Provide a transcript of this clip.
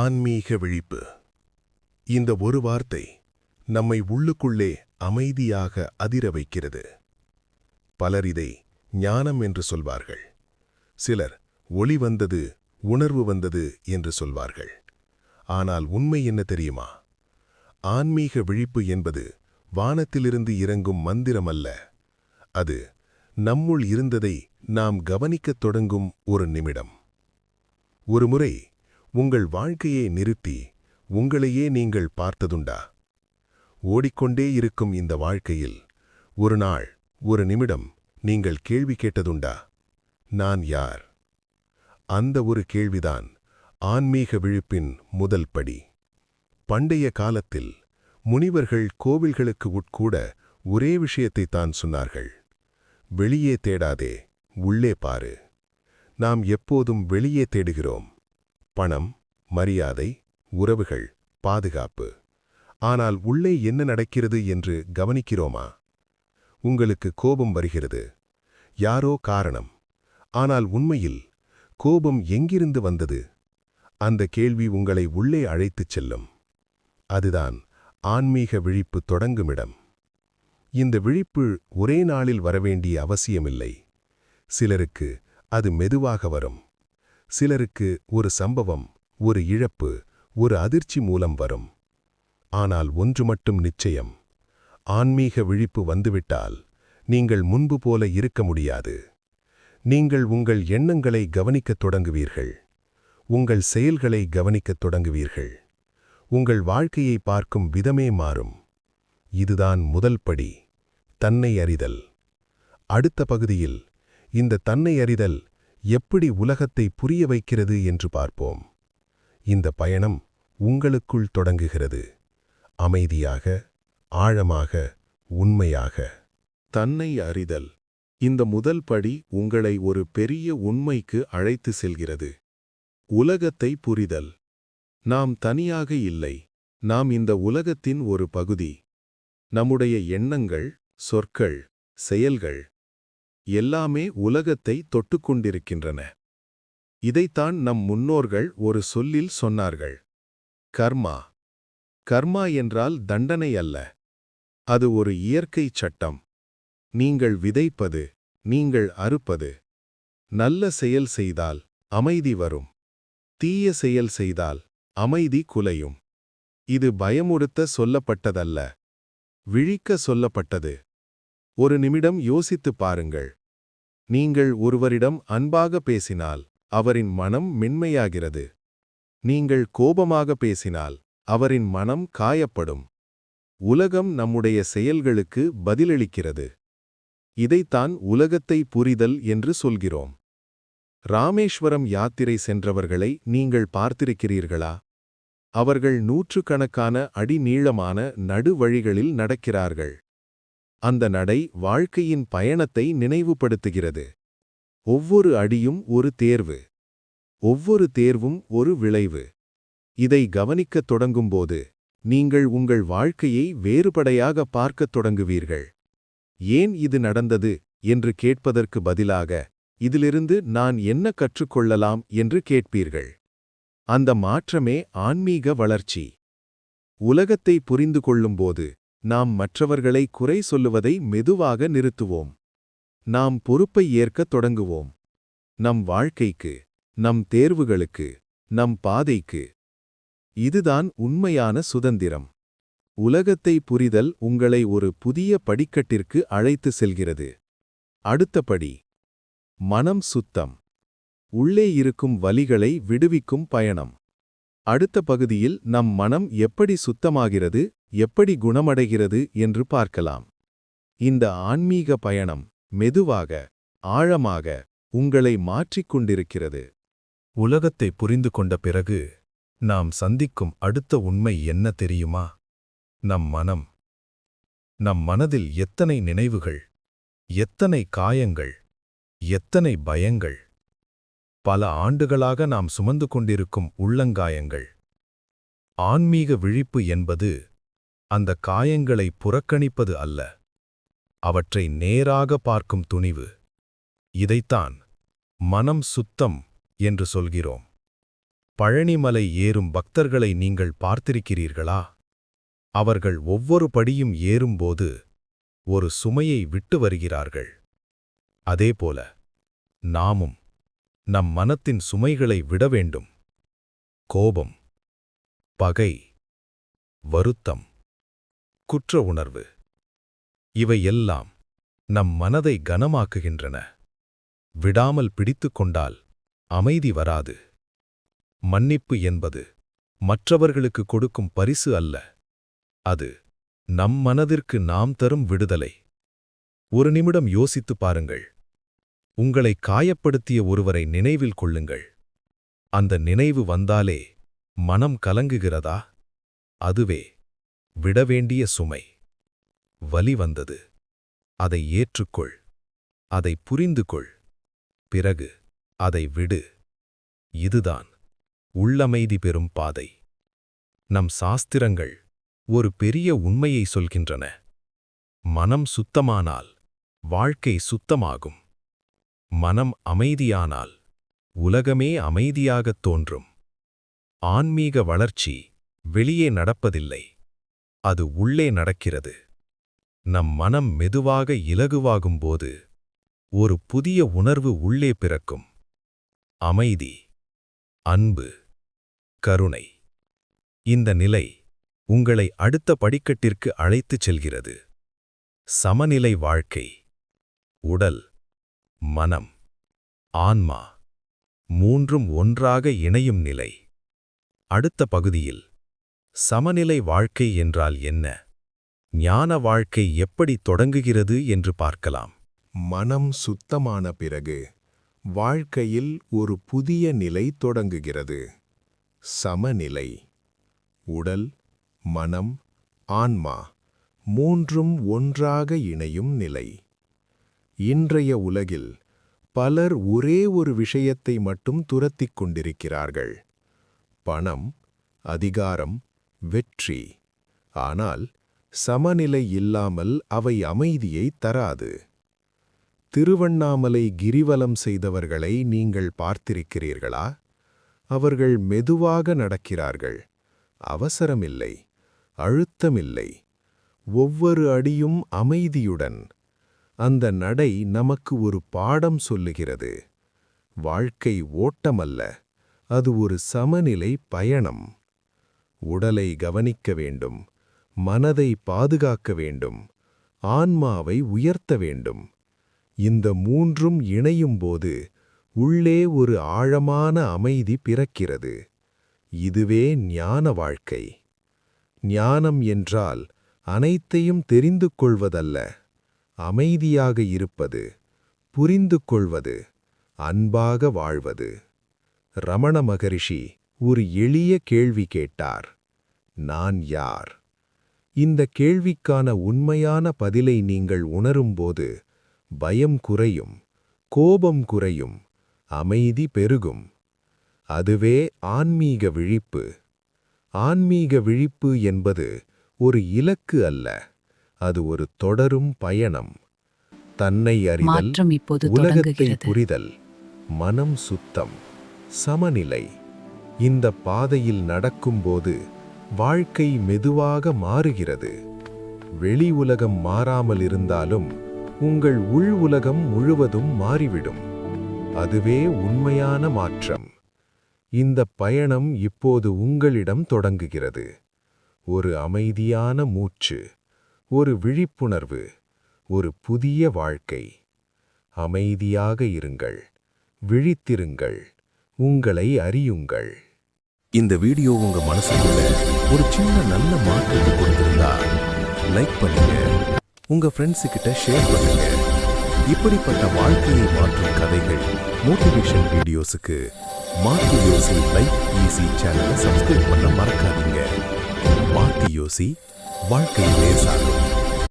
ஆன்மீக விழிப்பு. இந்த ஒரு வார்த்தை நம்மை உள்ளுக்குள்ளே அமைதியாக அதிர வைக்கிறது. பலர் இதை ஞானம் என்று சொல்வார்கள். சிலர் ஒளி வந்தது உணர்வு வந்தது என்று சொல்வார்கள். ஆனால் உண்மை என்ன தெரியுமா? ஆன்மீக விழிப்பு என்பது வானத்திலிருந்து இறங்கும் மந்திரம் அல்ல. அது நம்முள் இருந்ததை நாம் கவனிக்கத் தொடங்கும் ஒரு நிமிடம். ஒருமுறை உங்கள் வாழ்க்கையை நிறுத்தி உங்களையே நீங்கள் பார்த்ததுண்டா? ஓடிக்கொண்டே இருக்கும் இந்த வாழ்க்கையில் ஒரு நாள் ஒரு நிமிடம் நீங்கள் கேள்வி கேட்டதுண்டா? நான் யார்? அந்த ஒரு கேள்விதான் ஆன்மீக விழிப்பின் முதல் படி. பண்டைய காலத்தில் முனிவர்கள் கோவில்களுக்கு உட்கூட ஒரே விஷயத்தைத் தான் சொன்னார்கள். வெளியே தேடாதே உள்ளே பாரு. நாம் எப்போதும் வெளியே தேடுகிறோம். பணம் மரியாதை உறவுகள் பாதுகாப்பு. ஆனால் உள்ளே என்ன நடக்கிறது என்று கவனிக்கிறோமா? உங்களுக்கு கோபம் வருகிறது. யாரோ காரணம். ஆனால் உண்மையில் கோபம் எங்கிருந்து வந்தது? அந்த கேள்வி உங்களை உள்ளே அழைத்துச் செல்லும். அதுதான் ஆன்மீக விழிப்பு தொடங்குமிடம். இந்த விழிப்பு ஒரே நாளில் வரவேண்டிய அவசியமில்லை. சிலருக்கு அது மெதுவாக வரும். சிலருக்கு ஒரு சம்பவம் ஒரு இழப்பு ஒரு அதிர்ச்சி மூலம் வரும். ஆனால் ஒன்று மட்டும் நிச்சயம். ஆன்மீக விழிப்பு வந்துவிட்டால் நீங்கள் முன்பு போல இருக்க முடியாது. நீங்கள் உங்கள் எண்ணங்களை கவனிக்கத் தொடங்குவீர்கள். உங்கள் செயல்களை கவனிக்கத் தொடங்குவீர்கள். உங்கள் வாழ்க்கையை பார்க்கும் விதமே மாறும். இதுதான் முதல் படி தன்னை அறிதல். அடுத்த பகுதியில் இந்த தன்னை அறிதல் எப்படி உலகத்தை புரிய வைக்கிறது என்று பார்ப்போம். இந்த பயணம் உங்களுக்குள் தொடங்குகிறது. அமைதியாக ஆழமாக உண்மையாக. தன்னை அறிதல். இந்த முதல் படி உங்களை ஒரு பெரிய உண்மைக்கு அழைத்து செல்கிறது. உலகத்தை புரிதல். நாம் தனியாக இல்லை. நாம் இந்த உலகத்தின் ஒரு பகுதி. நம்முடைய எண்ணங்கள் சொற்கள் செயல்கள் எல்லாமே உலகத்தை தொட்டுக்கொண்டிருக்கின்றன இதைத்தான் நம் முன்னோர்கள் ஒரு சொல்லில் சொன்னார்கள். கர்மா. கர்மா என்றால் தண்டனை அல்ல. அது ஒரு இயற்கை சட்டம். நீங்கள் விதைப்பது நீங்கள் அறுப்பது. நல்ல செயல் செய்தால் அமைதி வரும். தீய செயல் செய்தால் அமைதி குலையும். இது பயமுறுத்த சொல்லப்பட்டதல்ல. விழிக்க சொல்லப்பட்டது. ஒரு நிமிடம் யோசித்துப் பாருங்கள். நீங்கள் ஒருவரிடம் அன்பாக பேசினால் அவரின் மனம் மென்மையாகிறது. நீங்கள் கோபமாக பேசினால் அவரின் மனம் காயப்படும். உலகம் நம்முடைய செயல்களுக்கு பதிலளிக்கிறது. இதைத்தான் உலகத்தை புரிதல் என்று சொல்கிறோம். ராமேஸ்வரம் யாத்திரை சென்றவர்களை நீங்கள் பார்த்திருக்கிறீர்களா? அவர்கள் நூற்றுக்கணக்கான அடி நீளமான நடுவழிகளில் நடக்கிறார்கள். அந்த நடை வாழ்க்கையின் பயணத்தை நினைவுபடுத்துகிறது. ஒவ்வொரு அடியும் ஒரு தேர்வு. ஒவ்வொரு தேர்வும் ஒரு விளைவு. இதை கவனிக்கத் தொடங்கும்போது நீங்கள் உங்கள் வாழ்க்கையை வேறுபடையாக பார்க்கத் தொடங்குவீர்கள். ஏன் இது நடந்தது என்று கேட்பதற்கு பதிலாக இதிலிருந்து நான் என்ன கற்றுக்கொள்ளலாம் என்று கேட்பீர்கள். அந்த மாற்றமே ஆன்மீக வளர்ச்சி. உலகத்தை புரிந்து கொள்ளும்போது நாம் மற்றவர்களை குறை சொல்லுவதை மெதுவாக நிறுத்துவோம். நாம் பொறுப்பை ஏற்கத் தொடங்குவோம். நம் வாழ்க்கைக்கு நம் தேர்வுகளுக்கு நம் பாதைக்கு. இதுதான் உண்மையான சுதந்திரம். உலகத்தை புரிதல் உங்களை ஒரு புதிய படிக்கட்டிற்கு அழைத்து செல்கிறது. அடுத்த படி. மனம் சுத்தம். உள்ளே இருக்கும் வலிகளை விடுவிக்கும் பயணம். அடுத்த பகுதியில் நம் மனம் எப்படி சுத்தமாகிறது? எப்படி குணமடைகிறது என்று பார்க்கலாம். இந்த ஆன்மீக பயணம் மெதுவாக ஆழமாக உங்களை மாற்றிக் கொண்டிருக்கிறது. உலகத்தை புரிந்து கொண்ட பிறகு நாம் சந்திக்கும் அடுத்த உண்மை என்ன தெரியுமா? நம் மனம். நம் மனதில் எத்தனை நினைவுகள் எத்தனை காயங்கள் எத்தனை பயங்கள். பல ஆண்டுகளாக நாம் சுமந்து கொண்டிருக்கும் உள்ளங்காயங்கள். ஆன்மீக விழிப்பு என்பது அந்த காயங்களை புறக்கணிப்பது அல்ல. அவற்றை நேராக பார்க்கும் துணிவு. இதைத்தான் மனம் சுத்தம் என்று சொல்கிறோம். பழனிமலை ஏறும் பக்தர்களை நீங்கள் பார்த்திருக்கிறீர்களா? அவர்கள் ஒவ்வொரு படியும் ஏறும்போது ஒரு சுமையை விட்டு வருகிறார்கள். அதேபோல நாமும் நம் மனத்தின் சுமைகளை விட வேண்டும். கோபம் பகை வருத்தம். குற்ற உணர்வு. இவை எல்லாம் நம் மனதை கனமாக்குகின்றன. விடாமல் பிடித்துக் கொண்டால் அமைதி வராது. மன்னிப்பு என்பது மற்றவர்களுக்கு கொடுக்கும் பரிசு அல்ல. அது நம் மனதிற்கு நாம் தரும் விடுதலை. ஒரு நிமிடம் யோசித்துப் பாருங்கள். உங்களை காயப்படுத்திய ஒருவரை நினைவில் கொள்ளுங்கள். அந்த நினைவு வந்தாலே மனம் கலங்குகிறதா? அதுவே விடவேண்டிய சுமை. வலி வந்தது. அதை ஏற்றுக்கொள். அதை புரிந்து கொள் பிறகு அதை விடு. இதுதான் உள்ளமைதி பெறும் பாதை. நம் சாஸ்திரங்கள் ஒரு பெரிய உண்மையை சொல்கின்றன. மனம் சுத்தமானால் வாழ்க்கை சுத்தமாகும். மனம் அமைதியானால் உலகமே அமைதியாகத் தோன்றும். ஆன்மீக வளர்ச்சி வெளியே நடப்பதில்லை. அது உள்ளே நடக்கிறது. நம் மனம் மெதுவாக இலகுவாகும்போது ஒரு புதிய உணர்வு உள்ளே பிறக்கும். அமைதி அன்பு கருணை. இந்த நிலை உங்களை அடுத்த படிக்கட்டிற்கு அழைத்துச் செல்கிறது. சமநிலை வாழ்க்கை உடல் மனம் ஆன்மா மூன்றும் ஒன்றாக இணையும் நிலை. அடுத்த பகுதியில் சமநிலை வாழ்க்கை என்றால் என்ன? ஞான வாழ்க்கை எப்படி தொடங்குகிறது என்று பார்க்கலாம். மனம் சுத்தமான பிறகு வாழ்க்கையில் ஒரு புதிய நிலை தொடங்குகிறது. சமநிலை உடல் மனம் ஆன்மா மூன்றும் ஒன்றாக இணையும் நிலை. இன்றைய உலகில் பலர் ஒரே ஒரு விஷயத்தை மட்டும் துரத்திக் கொண்டிருக்கிறார்கள். பணம் அதிகாரம் வெற்றி. ஆனால் சமநிலை இல்லாமல் அவை அமைதியை தராது. திருவண்ணாமலை கிரிவலம் செய்தவர்களை நீங்கள் பார்த்திருக்கிறீர்களா? அவர்கள் மெதுவாக நடக்கிறார்கள். அவசரமில்லை அழுத்தமில்லை. ஒவ்வொரு அடியும் அமைதியுடன். அந்த நடை நமக்கு ஒரு பாடம் சொல்லுகிறது. வாழ்க்கை ஓட்டமல்ல அது ஒரு சமநிலை பயணம். உடலை கவனிக்க வேண்டும் மனதை பாதுகாக்க வேண்டும் ஆன்மாவை உயர்த்த வேண்டும். இந்த மூன்றும் இணையும்போது உள்ளே ஒரு ஆழமான அமைதி பிறக்கிறது. இதுவே ஞான வாழ்க்கை. ஞானம் என்றால் அனைத்தையும் தெரிந்து கொள்வதல்ல அமைதியாக இருப்பது புரிந்து கொள்வது அன்பாக வாழ்வது. ரமண மகரிஷி ஒரு எளிய கேள்வி கேட்டார். நான் யார்? இந்த கேள்விக்கான உண்மையான பதிலை நீங்கள் உணரும்போது பயம் குறையும் கோபம் குறையும் அமைதி பெருகும். அதுவே ஆன்மீக விழிப்பு. ஆன்மீக விழிப்பு என்பது ஒரு இலக்கு அல்ல அது ஒரு தொடரும் பயணம். தன்னை அறிதல் உலகத்தை புரிதல் மனம் சுத்தம் சமநிலை. இந்த பாதையில் நடக்கும்போது வாழ்க்கை மெதுவாக மாறுகிறது. வெளி உலகம் மாறாமல் இருந்தாலும் உங்கள் உள் உலகம் முழுவதும் மாறிவிடும். அதுவே உண்மையான மாற்றம். இந்த பயணம் இப்போது உங்களிடம் தொடங்குகிறது. ஒரு அமைதியான மூச்சு ஒரு விழிப்புணர்வு ஒரு புதிய வாழ்க்கை. அமைதியாக இருங்கள் விழித்திருங்கள். உங்களை அறியுங்கள். இந்த வீடியோ உங்க மனசுக்குள்ள ஒரு சின்ன நல்ல மாற்றத்தை கொடுத்திருந்தா லைக் பண்ணுங்க. உங்க ஃப்ரெண்ட்ஸு கிட்ட ஷேர் பண்ணுங்க. இப்படிப்பட்ட வாழ்க்கையை மாற்றும் கதைகள் மோட்டிவேஷன் வீடியோஸுக்கு மாற்றி யோசி லைஃப் ஈஸி சேனலை சப்ஸ்கிரைப் பண்ண மறக்காதீங்க. மாற்றி யோசி வாழ்க்கை லேசாகும்